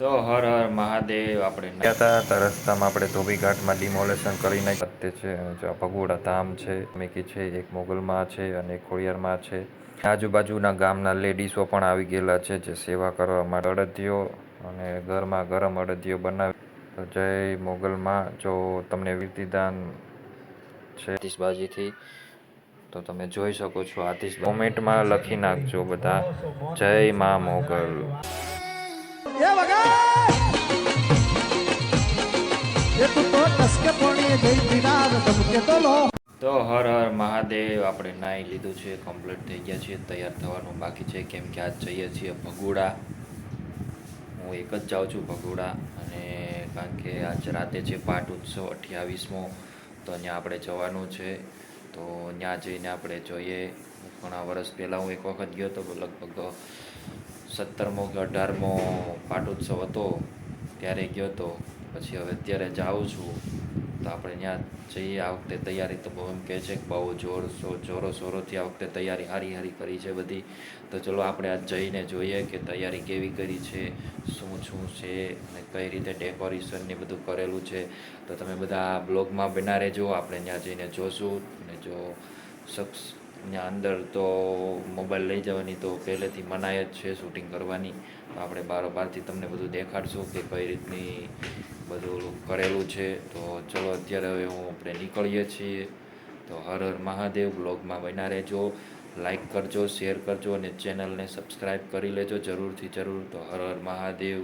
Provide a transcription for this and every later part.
તો હર હર મહાદેવ, આપણે હતા તો રસ્તામાં આપણે ધોબી ઘાટમાં ડિમોલેશન કરી નાખ્યું. તે છે ભગોડા ધામ છે મેકી છે, એક મોગલમાં છે અને એક ખોડિયારમાં છે. આજુબાજુના ગામના લેડીઝો પણ આવી ગયેલા છે જે સેવા કરવા માટે અડદિયો અને ઘરમાં ગરમ અડદિયો બનાવી. તો જય મોગલમાં, જો તમને વિધિદાન છે આતિશબાજીથી, તો તમે જોઈ શકો છો આતિશ કોમેન્ટમાં લખી નાખજો બધા. જય મા મોગલ. એ વગર! તું હર હર મહાદેવ, આપણે નાહી લીધું છે કમ્પ્લીટ થઈ ગયા છીએ, તૈયાર થવાનું બાકી છે. કેમ કે આજ જઈએ છીએ ભગોડા. હું એક જ જાઉં છું ભગોડા, અને કારણ કે આજ રાતે છે પાટ ઉત્સવ અઠ્યાવીસમો, તો ત્યાં આપણે જવાનું છે. તો ત્યાં જઈને આપણે જોઈએ. ઘણા વર્ષ પહેલાં હું એક વખત ગયો હતો લગભગ સત્તરમો કે અઢારમો પાટોત્સવ હતો, ત્યારે ગયો હતો પછી હવે અત્યારે જાઉં છું. તો આપણે ત્યાં જઈએ, આ વખતે તૈયારી તો બહુ એમ કહે છે કે બહુ જોર જોરો શોરોથી આ વખતે તૈયારી હારી હારી કરી છે બધી. તો ચલો આપણે આજ જઈને જોઈએ કે તૈયારી કેવી કરી છે, શું શું છે અને કઈ રીતે ડેકોરેશન ને બધું કરેલું છે. તો તમે બધા બ્લોગમાં બના રહેજો. આપણે ત્યાં જઈને જોશું. અને જો શખ્સ ત્યાં અંદર તો મોબાઈલ લઈ જવાની તો પહેલેથી મનાય જ છે શૂટિંગ કરવાની. તો આપણે બારોબારથી તમને બધું દેખાડશું કે કઈ રીતની બધું કરેલું છે. તો ચલો અત્યારે હવે હું આપણે નીકળીએ છીએ. તો હર હર મહાદેવ બ્લોગમાં બના રહેજો. લાઈક કરજો શેર કરજો અને ચેનલને સબસ્ક્રાઈબ કરી લેજો જરૂરથી જરૂર. તો હર હર મહાદેવ.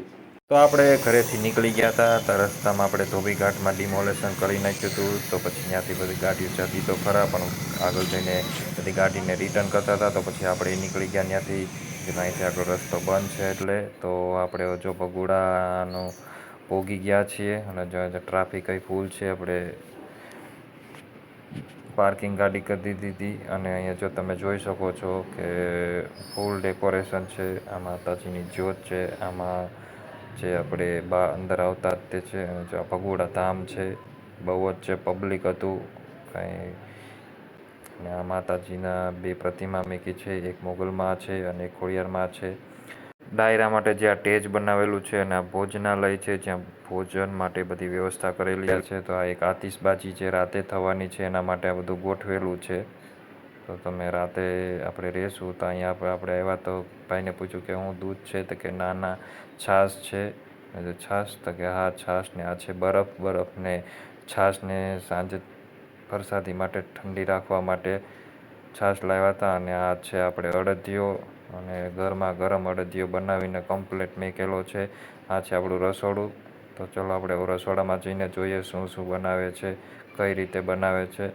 તો આપણે ઘરેથી નીકળી ગયા હતા, તો રસ્તામાં આપણે ધોબી ઘાટમાં ડિમોલેશન કરી નાખ્યું હતું, તો પછી ત્યાંથી બધી ગાડીઓ જતી તો ખરા, પણ આગળ જઈને બધી ગાડીને રિટર્ન કરતા હતા, તો પછી આપણે નીકળી ગયા ત્યાંથી કે અહીંથી આગળ રસ્તો બંધ છે એટલે, તો આપણે જો ભગોડાનો પોગી ગયા છીએ, અને જો ટ્રાફિક કઈ ફૂલ છે, આપણે પાર્કિંગ ગાડી કરી દીધી હતી, અને અહીંયા જો તમે જોઈ શકો છો કે ફૂલ ડેકોરેશન છે આ માતાજીની જ્યોત છે, આમાં જે આપણે બા, અંદર આવતા તે છે. જે ભગોડા ધામ છે, બહુ જ છે પબ્લિક હતું. કાંઈ અને આ માતાજીના બે પ્રતિમા મૂકી છે. એક મોગલમાં છે અને એક ખોડિયારમાં છે. ડાયરા માટે જે આ સ્ટેજ બનાવેલું છે અને આ ભોજનાલય છે, જ્યાં ભોજન માટે બધી વ્યવસ્થા કરેલી છે. તો આ એક આતિશબાજી જે રાતે થવાની છે, એના માટે આ બધું ગોઠવેલું છે. તો તમે રાતે આપણે રહેશું તો અહીંયા આપણે આપણે આવ્યા તો ભાઈને પૂછ્યું કે હું દૂધ છે તો કે ના ના, છાશ છે. મેં છાશ? તો કે, હા, છાશ ને આ છે બરફ બરફ ને છાશ ને સાંજે વરસાદી માટે ઠંડી રાખવા માટે છાશ લાવ્યા હતા અને આ છે આપણે અડદિયો અને ઘરમાં ગરમ અડદિયો બનાવીને કમ્પ્લેટ મેકેલો છે. આ છે આપણું રસોડું. તો ચલો આપણે રસોડામાં જઈને જોઈએ શું શું બનાવે છે, કઈ રીતે બનાવે છે.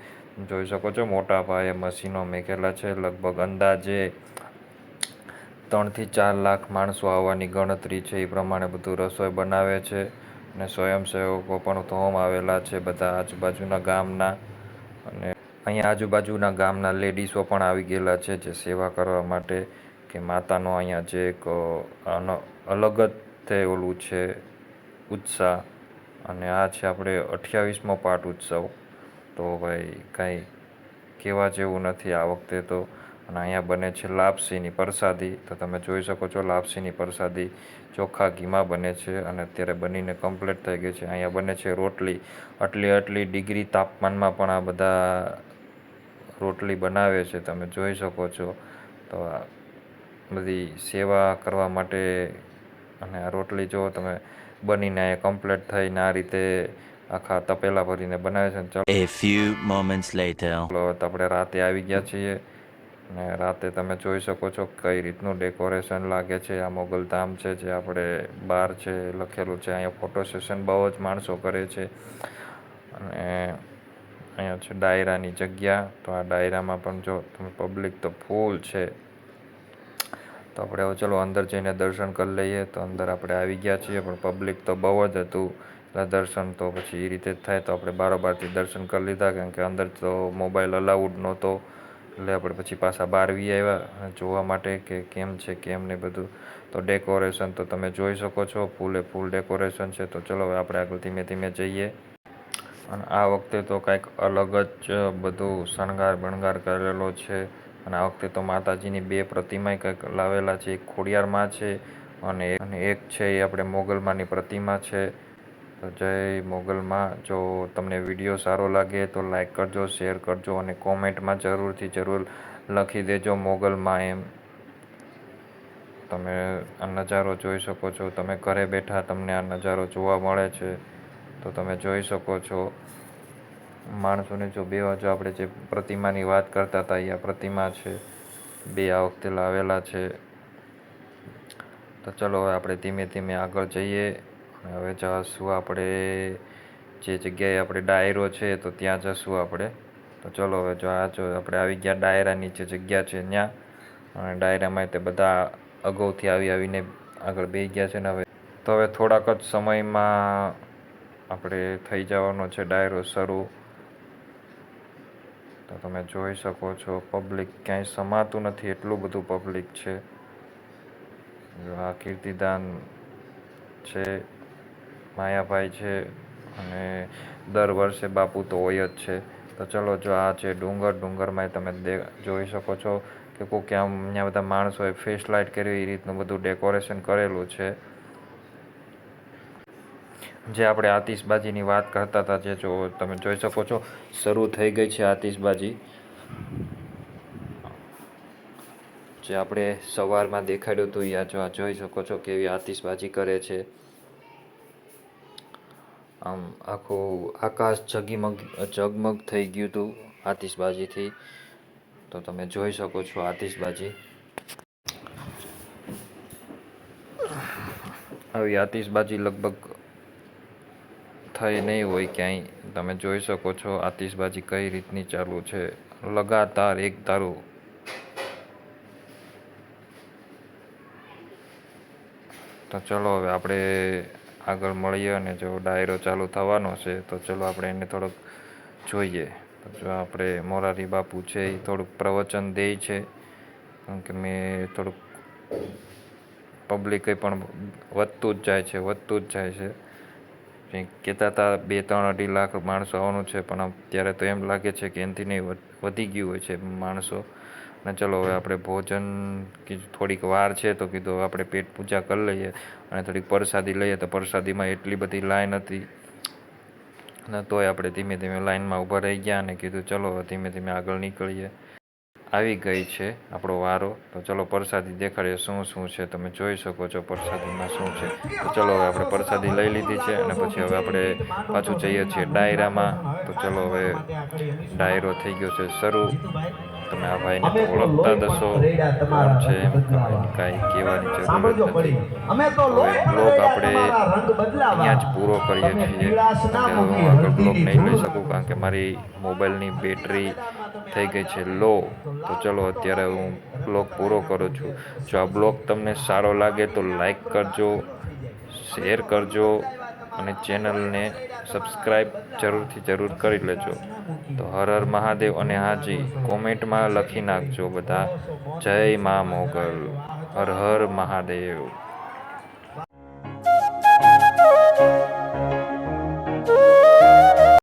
જોઈ શકો છો. મોટા પાયે મશીનો મેકેલા છે. લગભગ અંદાજે ત્રણથી ચાર લાખ માણસો આવવાની ગણતરી છે. એ પ્રમાણે બધું રસોઈ બનાવે છે અને સ્વયંસેવકો પણ ધોમ આવેલા છે બધા આજુબાજુના ગામના. અને અહીંયા આજુબાજુના ગામના લેડીઝો પણ આવી ગયેલા છે જે સેવા કરવા માટે કે માતાનો અહીંયા જે એક અલગ જ તે ઓલું છે ઉત્સાહ. અને આ છે આપણે અઠ્યાવીસમો પાઠ ઉત્સવ. તો ભાઈ કાંઈ કહેવા જેવું નથી આ વખતે તો. અને અહીંયા બને છે લાપસીની પ્રસાદી. તો તમે જોઈ શકો છો લાપસીની પ્રસાદી ચોખ્ખા ઘીમાં બને છે અને અત્યારે બનીને કમ્પ્લીટ થઈ ગઈ છે. અહીંયા બને છે રોટલી. આટલી આટલી ડિગ્રી તાપમાનમાં પણ આ બધા રોટલી બનાવે છે. તમે જોઈ શકો છો. તો આ બધી સેવા કરવા માટે અને આ રોટલી જો તમે બનીને અહીંયા કમ્પ્લીટ થઈને આ રીતે આખા તપેલા ભરીને બનાવે છે ચાલો. A few moments later. ચાલો તો આપણે રાતે આવી ગયા છીએ અને રાતે તમે જોઈ શકો છો કઈ રીતનું ડેકોરેશન લાગે છે. આ મોગલ ધામ છે જે આપણે બહાર છે લખેલું છે. અહીંયા ફોટો સેશન બહુ જ માણસો કરે છે. અને અહીંયા છે ડાયરાની જગ્યા. તો આ ડાયરામાં પણ જો તમે પબ્લિક તો ફૂલ છે. તો આપણે ચલો અંદર જઈને દર્શન કરી લઈએ. તો અંદર આપણે આવી ગયા છીએ પણ પબ્લિક તો બહુ જ હતું. દર્શન તો પછી એ રીતે જ થાય. તો આપણે બારોબારથી દર્શન કરી લીધા. કારણ કે અંદર તો મોબાઈલ અલાઉડ નહોતો. એટલે આપણે પછી પાછા બહાર વી આવ્યા. જોવા માટે કે કેમ છે, કેમ ને બધું. તો ડેકોરેશન તો તમે જોઈ શકો છો. ફૂલે ફૂલ ડેકોરેશન છે. તો ચલો હવે આપણે આગળ ધીમે ધીમે જઈએ. અને આ વખતે તો કાંઈક અલગ જ બધું શણગાર બણગાર કરેલો છે. અને આ વખતે તો માતાજીની બે પ્રતિમાય કંઈક લાવેલા છે. એક ખોડિયારમાં છે અને અને એક છે એ આપણે મોગલમાની પ્રતિમા છે. તો જય મોગલમાં. જો તમને વીડિયો સારો લાગે તો લાઈક કરજો, શેર કરજો અને કોમેન્ટમાં જરૂરથી જરૂર લખી દેજો મોગલમાં એમ. તમે આ નજારો જોઈ શકો છો. તમે ઘરે બેઠા તમને આ નજારો જોવા મળે છે. તો તમે જોઈ શકો છો. માણસોને જો બે જો આપણે જે પ્રતિમાની વાત કરતા હતા એ આ પ્રતિમા છે. બે આ વખતે લાવેલા છે. તો ચલો હવે આપણે ધીમે ધીમે આગળ જઈએ. હવે જશું આપણે જે જગ્યાએ આપણે ડાયરો છે તો ત્યાં જશું આપણે. તો ચલો હવે જો આ જો આપણે આવી ગયા ડાયરાની જે જગ્યા છે ત્યાં. અને ડાયરામાં તે બધા અગાઉથી આવી આવીને આગળ બે ગયા છે ને હવે. તો હવે થોડાક જ સમયમાં આપણે થઈ જવાનો છે ડાયરો શરૂ. તો તમે જોઈ શકો છો પબ્લિક ક્યાંય સમાતું નથી, એટલું બધું પબ્લિક છે. આ કીર્તિદાન છે. માયાભાઈ છે અને દર વર્ષે બાપુ તો હોય જ છે. તો ચલો, જો આ છે ડુંગર ડુંગરમાં તમે જોઈ શકો છો કે કોઈક આમ અહીંયા બધા માણસોએ ફેસ લાઇટ કર્યું એ રીતનું બધું ડેકોરેશન કરેલું છે. જે આપણે આતિશબાજીની વાત કરતા હતા, જે જો તમે જોઈ શકો છો, શરૂ થઈ ગઈ છે આતિશબાજી જે આપણે સવારમાં દેખાડ્યું હતું યા જો આ જોઈ શકો છો કેવી આતિશબાજી કરે છે. આમ આખું આકાશ જગીમગ ઝગમગ થઈ ગયું હતું આતિશબાજીથી. તો તમે જોઈ શકો છો આતિશબાજી. આવી આતિશબાજી લગભગ થઈ નહીં હોય ક્યાંય. તમે જોઈ શકો છો આતિશબાજી કઈ રીતની ચાલુ છે. લગાતાર એક ધારું તો ચલો હવે આપણે આગળ મળીએ અને જો ડાયરો ચાલુ થવાનો છે, તો ચલો આપણે એને થોડોક જોઈએ. જો આપણે મોરારી બાપુ છે એ થોડુંક પ્રવચન દે છે. કારણ કે મેં થોડુંક પબ્લિક પણ વધતું જ જાય છે, વધતું જ જાય છે. કહેતા હતા બે ત્રણ અઢી લાખ માણસો આવવાનું છે, પણ અત્યારે તો એમ લાગે છે કે એનાથી નહીં વધી ગયું હોય છે માણસો. અને ચલો, હવે આપણે ભોજન થોડીક વાર છે તો કીધું આપણે પેટ પૂજા કરી લઈએ અને થોડીક પ્રસાદી લઈએ. તો પ્રસાદીમાં એટલી બધી લાઈન હતી. ને તોય આપણે ધીમે ધીમે લાઈનમાં ઊભા રહી ગયા અને કીધું, ચલો ધીમે ધીમે આગળ નીકળીએ. આવી ગઈ છે આપણો વારો. તો ચલો, પ્રસાદી દેખાડીએ શું શું છે? તમે જોઈ શકો છો પ્રસાદીમાં શું છે. તો ચલો, હવે આપણે પ્રસાદી લઈ લીધી છે અને પછી હવે આપણે પાછું જઈએ છીએ ડાયરામાં. તો ચલો, હવે ડાયરો થઈ ગયો છે શરૂ. તમે આ ભાઈને તો ઓળખતા દસો કોણ છે એમ કાંઈ કહેવાની જરૂર નથી. અમે બ્લોગ આપણે અહીંયા જ પૂરો કરીએ છીએ. હું આગળ બ્લોગ નહીં લઈ શકું કારણ કે મારી મોબાઈલની બેટરી થઈ ગઈ છે લો. તો ચલો અત્યારે હું બ્લોગ પૂરો કરું છું. જો આ બ્લોગ તમને સારો લાગે તો લાઈક કરજો શેર કરજો. અને ચેનલને સબસ્ક્રાઈબ જરૂરથી જરૂર કરી લેજો. તો હર હર મહાદેવ અને હાજી, કોમેન્ટમાં લખી નાખજો બધા. જય મા મોગલ. હર હર મહાદેવ.